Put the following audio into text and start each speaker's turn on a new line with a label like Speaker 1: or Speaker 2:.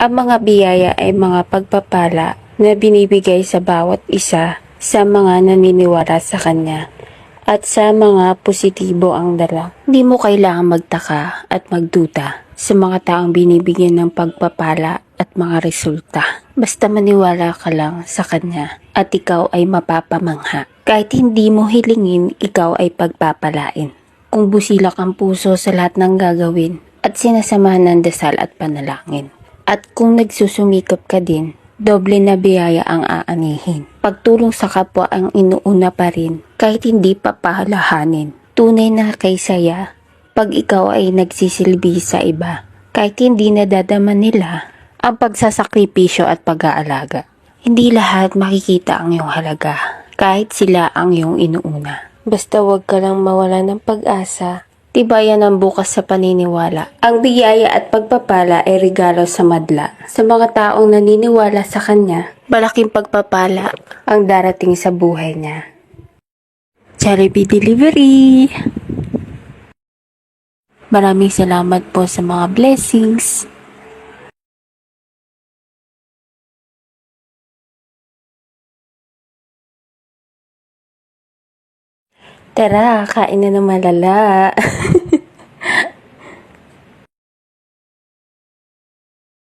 Speaker 1: Ang mga biyaya ay mga pagpapala na binibigay sa bawat isa sa mga naniniwala sa Kanya at sa mga positibo ang dala. Hindi mo kailangan magtaka at magduda sa mga taong binibigyan ng pagpapala at mga resulta. Basta maniwala ka lang sa Kanya at ikaw ay mapapamangha. Kahit hindi mo hilingin, ikaw ay pagpapalain. Kung busilak ang puso sa lahat ng gagawin at sinasamahan ng dasal at panalangin. At kung nagsusumikap ka din, doble na biyaya ang aanihin. Pagtulong sa kapwa ang inuuna pa rin kahit hindi pa pahalahanin. Tunay na kay saya pag ikaw ay nagsisilbi sa iba kahit hindi nadadama nila ang pagsasakripisyo at pag-aalaga. Hindi lahat makikita ang iyong halaga kahit sila ang iyong inuuna. Basta wag ka lang mawala ng pag-asa Tibayan ang bukas sa paniniwala. Ang biyaya at pagpapala ay regalo sa madla. Sa mga taong naniniwala sa Kanya, malaking pagpapala ang darating sa buhay niya. Jollibee Delivery! Maraming salamat po sa mga blessings. Tara, kain na ng malala.